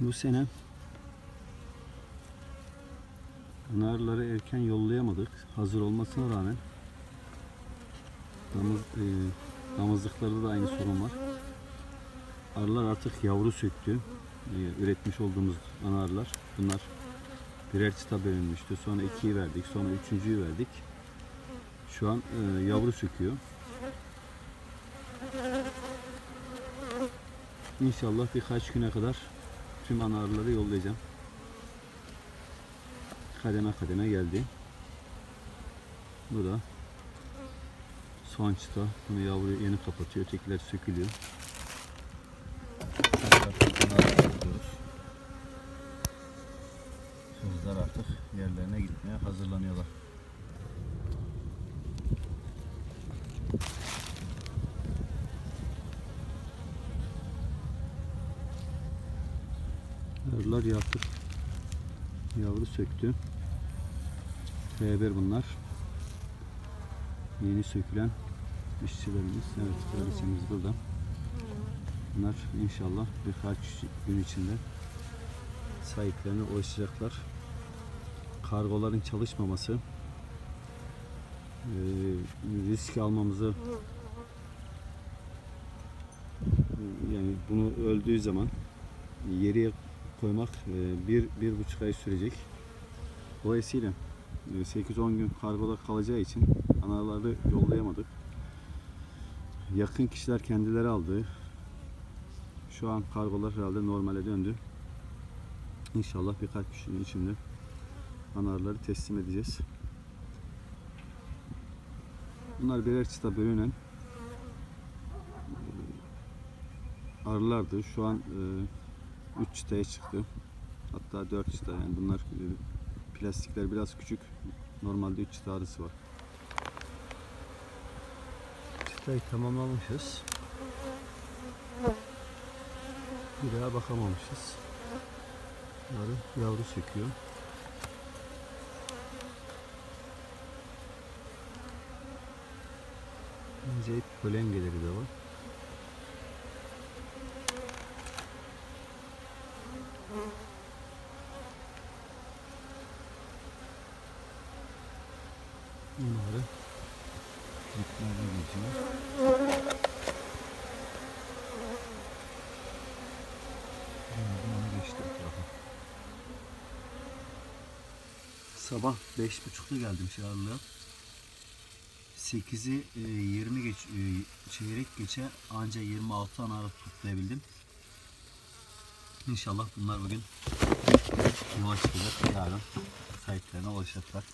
Bu sene narları erken yollayamadık. Hazır olmasına rağmen damız, e, damızlıklarda da aynı sorun var. Arılar artık yavru söktü. E, üretmiş olduğumuz ana arılar. Bunlar birer çıta bölünmüştü. Sonra ikiyi verdik. Sonra üçüncüyü verdik. Şu an e, yavru söküyor. İnşallah birkaç güne kadar tüm ana arıları yollayacağım. Kademe kademe geldi. Bu da son çıta. Bunu yavru yeni kapatıyor. Ötekiler sökülüyor. Sözler artık yerlerine gitmeye hazırlanıyorlar. Arılar yaptık. Yavru söktü. F1 bunlar. Yeni sökülen işçilerimiz. Evet, kraliçemiz burada. Bunlar inşallah birkaç gün içinde sahiplerine ulaşacaklar. Kargoların çalışmaması eee, risk almamızı yani bunu öldüğü zaman yeriye koymak eee, bir, bir buçuk ay sürecek. Dolayısıyla e, 8-10 gün kargoda kalacağı için analarları yollayamadık. Yakın kişiler kendileri aldı. Şu an kargolar herhalde normale döndü. İnşallah birkaç gün içinde anarları teslim edeceğiz. Bunlar birer çıta bölünen e, arılardı. Şu an 3 çıtaya çıktı. Hatta 4 çıta. Yani bunlar e, plastikler biraz küçük. Normalde 3 çıta arısı var. Çıtayı tamamlamışız. Bir daha bakamamışız. Arı yavru söküyor. Zeyt polengeleri de var. Bunları gitmeye geçiyor. Etrafa. Sabah beş buçukta geldim Şarlı'ya. 8'i e, 20 geç, e, çeyrek geçe anca 26 ana arı toplayabildim. İnşallah bunlar bugün yola çıkacak. Yarın sahiplerine ulaşacaklar.